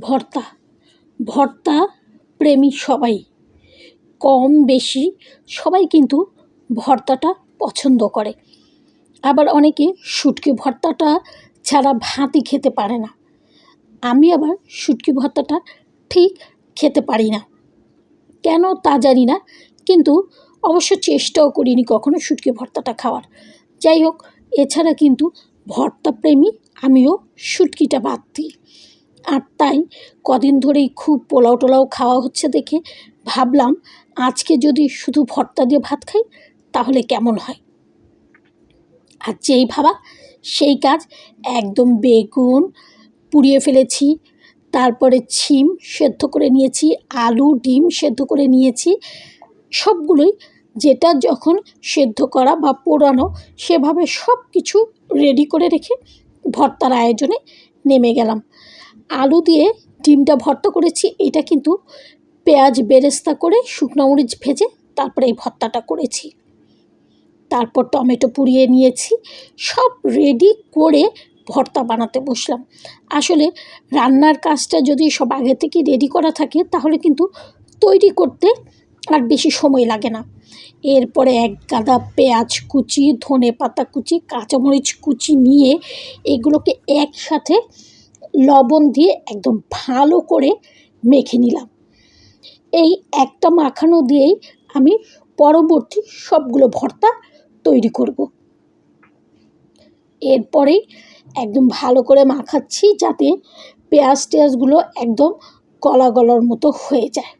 ভর্তা। ভর্তা প্রেমী সবাই। কম বেশি সবাই কিন্তু ভর্তাটা পছন্দ করে। আবার অনেকে শুটকি ভর্তাটা ছাড়া ভাতই খেতে পারে না। আমি আবার শুটকি ভর্তাটা ঠিক খেতে পারি না। কেন তা জানি না, কিন্তু অবশ্য চেষ্টাও করিনি কখনো শুটকি ভর্তাটা খাওয়ার। যাই হোক, এছাড়া কিন্তু ভর্তা প্রেমী আমিও শুটকিটা বাদ দিই। আর তাই কদিন ধরেই খুব পোলাও টোলাও খাওয়া হচ্ছে দেখে ভাবলাম আজকে যদি শুধু ভর্তা দিয়ে ভাত খাই, তাহলে কেমন হয়? আর যেই ভাবা, সেই কাজ একদম বেগুন পুড়িয়ে ফেলেছি, তারপরে ছিম সেদ্ধ করে নিয়েছি, আলু, ডিম সেদ্ধ করে নিয়েছি, সবগুলোই যেটা যখন সেদ্ধ করা বা পোড়ানো সেভাবে সব কিছু রেডি করে রেখে ভর্তার আয়োজনে নেমে গেলাম। আলু দিয়ে ডিমটা ভর্তা করেছি। এটা কিন্তু পেঁয়াজ বেরেস্তা করে শুকনো মরিচ ভেজে তারপরে এই ভর্তাটা করেছি। তারপর টমেটো পুড়িয়ে নিয়েছি। সব রেডি করে ভর্তা বানাতে বসলাম। আসলে রান্নার কাজটা যদি সব আগে থেকে রেডি করা থাকে, তাহলে কিন্তু তৈরি করতে আর বেশি সময় লাগে না। এরপরে এক গাদা পেঁয়াজ কুচি ধনে পাতা কুচি, কাঁচামরিচ কুচি নিয়ে এগুলোকে একসাথে লবণ দিয়ে একদম ভালো করে মেখে নিলাম। এই একটা মাখানো দিয়েই আমি পরবর্তী সবগুলো ভর্তা তৈরি করব। এরপরেই একদম ভালো করে মাখাচ্ছি যাতে পেঁয়াজ টেয়াজগুলো একদম গলা গলার মতো হয়ে যায়।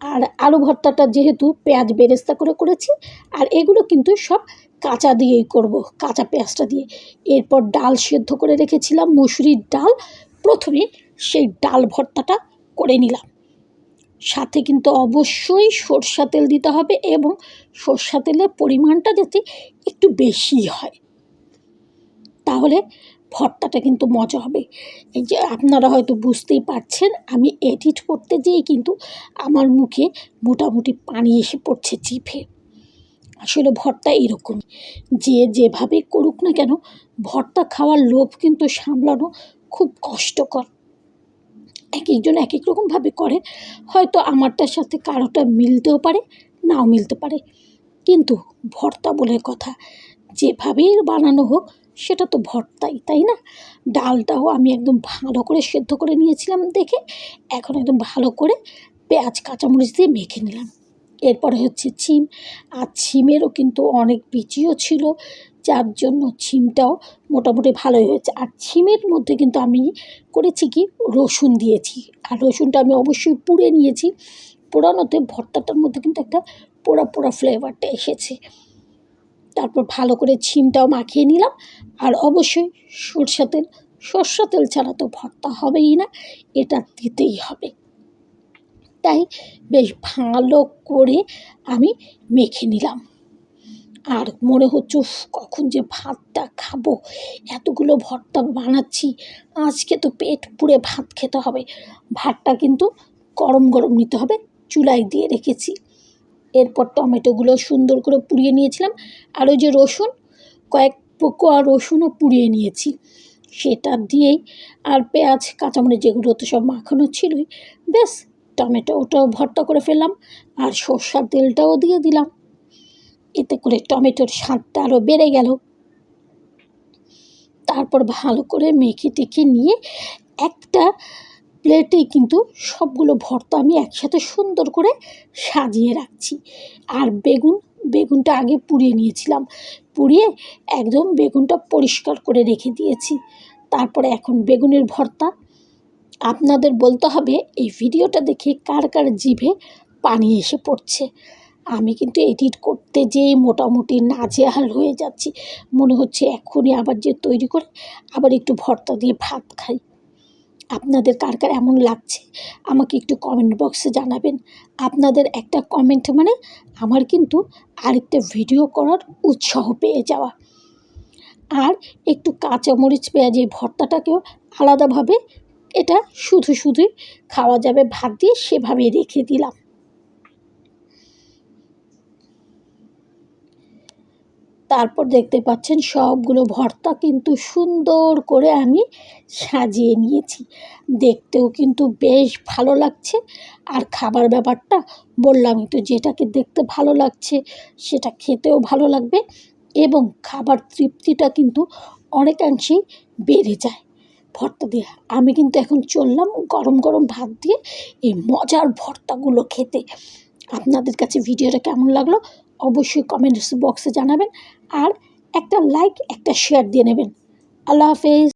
আর আলু ভর্তাটা যেহেতু পেঁয়াজ বেরেস্তা করে করেছি, আর এগুলো কিন্তু সব কাঁচা দিয়েই করব, কাঁচা পেঁয়াজটা দিয়ে। এরপর ডাল সেদ্ধ করে রেখেছিলাম, মুসুরির ডাল। প্রথমে সেই ডাল ভর্তাটা করে নিলাম। সাথে কিন্তু অবশ্যই সরষা তেল দিতে হবে এবং সরষা তেলের পরিমাণটা যাতে একটু বেশি হয়। তাহলে ভর্তাটা কিন্তু মজা হবে। এই যে আপনারা হয়তো বুঝতেই পারছেন, আমি এডিট করতে যেয়ে কিন্তু আমার মুখে মোটামুটি পানি এসে পড়ছে, জিভে। আসলে ভর্তা এরকম যে যেভাবে করুক না কেন, ভর্তা খাওয়ার লোভ কিন্তু সামলানো খুব কষ্টকর। এক একজন এক এক রকমভাবে করে, হয়তো আমারটার সাথে কারোটা মিলতেও পারে, নাও মিলতে পারে। কিন্তু ভর্তা বলে কথা, যেভাবেই বানানো হোক, সেটা তো ভর্তাই, তাই না? ডালটাও আমি একদম ভালো করে সেদ্ধ করে নিয়েছিলাম দেখে, এখন একদম ভালো করে পেঁয়াজ, কাঁচামরিচ দিয়ে মেখে নিলাম। এরপরে হচ্ছে ছিম। আর ছিমেরও কিন্তু অনেক বিচিও ছিল, যার জন্য ছিমটাও মোটামুটি ভালোই হয়েছে। আর ছিমের মধ্যে কিন্তু আমি করেছি কি, রসুন দিয়েছি। আর রসুনটা আমি অবশ্যই পুড়ে নিয়েছি। পোড়ানোতে ভর্তাটার মধ্যে কিন্তু একটা পোড়া পোড়া ফ্লেভারটা এসেছে। তারপর ভালো করে ছিমটাও মাখিয়ে নিলাম। আর অবশ্যই সরষা তেল, সর্ষা তেল ছাড়া তো ভর্তা হবেই না, এটা দিতেই হবে। তাই বেশ ভালো করে আমি মেখে নিলাম। আর মনে হচ্ছে কখন যে ভাতটা খাব, এতগুলো ভর্তা বানাচ্ছি, আজকে তো পেট পুড়ে ভাত খেতে হবে। ভাতটা কিন্তু গরম গরম নিতে হবে, চুলায় দিয়ে রেখেছি। এরপর টমেটোগুলো সুন্দর করে পুড়িয়ে নিয়েছিলাম, আর ওই যে রসুন, কয়েক পোকোয়া রসুনও পুড়িয়ে নিয়েছি। সেটা দিয়েই আর পেঁয়াজ, কাঁচামরিচ যেগুলো তো সব মাখানো ছিলই, ব্যাস টমেটো ওটাও ভর্তা করে ফেললাম আর সর্ষার তেলটাও দিয়ে দিলাম। এতে করে টমেটোর স্বাদটা আরও বেড়ে গেল। তারপর ভালো করে মেখে টেখে নিয়ে একটা প্লেটে কিন্তু সবগুলো ভর্তা আমি একসাথে সুন্দর করে সাজিয়ে রাখছি। আর বেগুন, বেগুনটা আগে পুড়িয়ে নিয়েছিলাম। পুড়িয়ে একদম বেগুনটা পরিষ্কার করে রেখে দিয়েছি। তারপরে এখন বেগুনের ভর্তা আপনাদের বলতে হবে, এই ভিডিওটা দেখে কার কার জিভে পানি এসে পড়ছে। আমি কিন্তু এডিট করতে যেয়ে মোটামুটি নাজেহাল হয়ে যাচ্ছি। মনে হচ্ছে এখনই আবার যে তৈরি করে আবার একটু ভর্তা দিয়ে ভাত খাই। আপনাদের কার কার এমন লাগছে? আমাকে একটু কমেন্ট বক্সে জানাবেন। আপনাদের একটা কমেন্ট মানে আমার কিন্তু আরেকটা ভিডিও করার উৎসাহ পেয়ে যাওয়া। আর একটু কাঁচামরিচ পেঁয়াজ এই ভর্তাটাকেও আলাদাভাবে এটা শুধু শুধুই খাওয়া যাবে, ভাত দিয়ে সেভাবেই রেখে দিলাম। তারপর দেখতে পাচ্ছেন সবগুলো ভর্তা কিন্তু সুন্দর করে আমি সাজিয়ে নিয়েছি। দেখতেও কিন্তু বেশ ভালো লাগছে। আর খাবার ব্যাপারটা বললামই তো, যেটাকে দেখতে ভালো লাগছে সেটা খেতেও ভালো লাগবে এবং খাবার তৃপ্তিটা কিন্তু অনেকাংশেই বেড়ে যায়। ভর্তা দিয়ে। আমি কিন্তু এখন চললাম গরম গরম ভাত দিয়ে এই মজার ভর্তাগুলো খেতে। আপনাদের কাছে ভিডিওটা কেমন লাগল অবশ্যই কমেন্টস বক্সে জানাবেন আর একটা লাইক একটা শেয়ার দিয়ে নেবেন। আল্লাহ হাফেজ।